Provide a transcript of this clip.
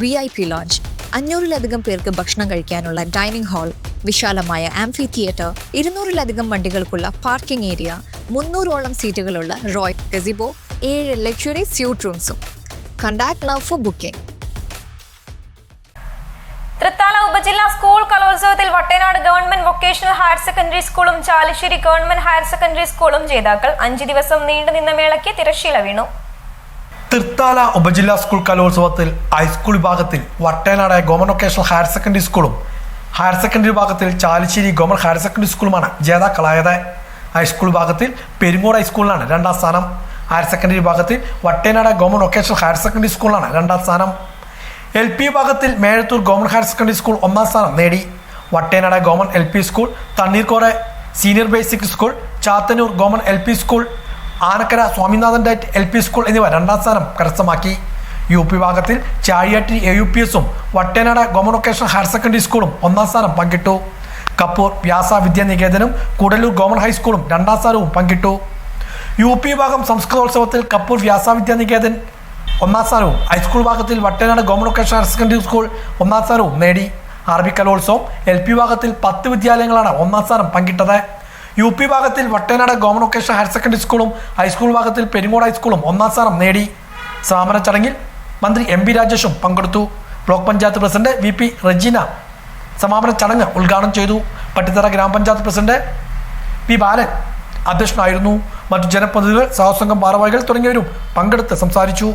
V I P launch അഞ്ഞൂറിലധികം പേർക്ക് ഭക്ഷണം കഴിക്കാനുള്ള ഡൈനിങ് ഹാൾ വിശാലമായ ആംഫി തിയേറ്റർ ഇരുന്നൂറിലധികം വണ്ടികൾക്കുള്ള പാർക്കിംഗ് ഏരിയ മുന്നൂറോളം സീറ്റുകളുള്ള റോയൽ ഗസിബോ ഏഴ് luxury suite റൂംസും. Contact now for booking Thrithala ഉപജില്ലാ സ്കൂൾ കലോത്സവത്തിൽ Vattenad government vocational higher secondary സ്കൂളും ചാലശ്ശേരി ഗവൺമെന്റ് ഹയർ സെക്കൻഡറി സ്കൂളും ജേതാക്കൾ അഞ്ചു ദിവസം നീണ്ടുനിന്ന മേളയ്ക്ക് തിരശ്ശീല വീണു. തൃത്താല ഉപജില്ലാ സ്കൂൾ കലോത്സവത്തിൽ ഹൈസ്കൂൾ വിഭാഗത്തിൽ Vattenad government vocational higher secondary സ്കൂളും ഹയർ സെക്കൻഡറി വിഭാഗത്തിൽ ചാലിശ്ശേരി ഗവൺമെന്റ് ഹയർ സെക്കൻഡറി സ്കൂളുമാണ് ജേതാക്കളായത്. ഹൈസ്കൂൾ വിഭാഗത്തിൽ പെരുങ്ങോട് ഹൈസ്കൂളിലാണ് രണ്ടാം സ്ഥാനം. ഹയർ സെക്കൻഡറി വിഭാഗത്തിൽ Vattenad government vocational higher secondary സ്കൂളാണ് രണ്ടാം സ്ഥാനം. എൽ പി വിഭാഗത്തിൽ Mezhathur government higher secondary school ഒന്നാം സ്ഥാനം നേടി. Vattenad government L P school Thanneerkode senior basic school Chathannur government L P school Anakkara Swaminathan DIET L P school എന്നിവ രണ്ടാം സ്ഥാനം കരസ്ഥമാക്കി. യു പി വിഭാഗത്തിൽ ചാഴിയാട്ടി എ യു പി എസും വട്ടേനാട് ഗവൺമെന്റ് ഹയർ സെക്കൻഡറി സ്കൂളും ഒന്നാം സ്ഥാനം പങ്കിട്ടു. കപ്പൂർ വ്യാസ വിദ്യാനികേതനും കൂടലൂർ ഗവൺമെന്റ് ഹൈസ്കൂളും രണ്ടാം സ്ഥാനവും പങ്കിട്ടു. യു പി വിഭാഗം സംസ്കൃതോത്സവത്തിൽ കപ്പൂർ വ്യാസ വിദ്യാനികേതൻ ഒന്നാം സ്ഥാനവും ഹൈസ്കൂൾ വിഭാഗത്തിൽ Vattenad government higher secondary school ഒന്നാം സ്ഥാനവും നേടി. അറബി കലോത്സവം എൽ പി വിഭാഗത്തിൽ പത്ത് വിദ്യാലയങ്ങളാണ് ഒന്നാം സ്ഥാനം പങ്കിട്ടത്. യു പി ഭാഗത്തിൽ Vattenad government vocational higher secondary സ്കൂളും ഹൈസ്കൂൾ ഭാഗത്തിൽ പെരുങ്ങോട് ഹൈസ്കൂളും ഒന്നാം സ്ഥാനം നേടി. സമാപന ചടങ്ങിൽ മന്ത്രി എം പി രാജേഷും പങ്കെടുത്തു. Block panchayat president V P Rejeena സമാപന ചടങ്ങ് ഉദ്ഘാടനം ചെയ്തു. പട്ടിത്തറ ഗ്രാമപഞ്ചായത്ത് പ്രസിഡന്റ് പി ബാലൻ അധ്യക്ഷനായിരുന്നു. മറ്റു ജനപ്രതിനിധികൾ സാഹസംഘം ഭാരവാഹികൾ തുടങ്ങിയവരും പങ്കെടുത്ത് സംസാരിച്ചു.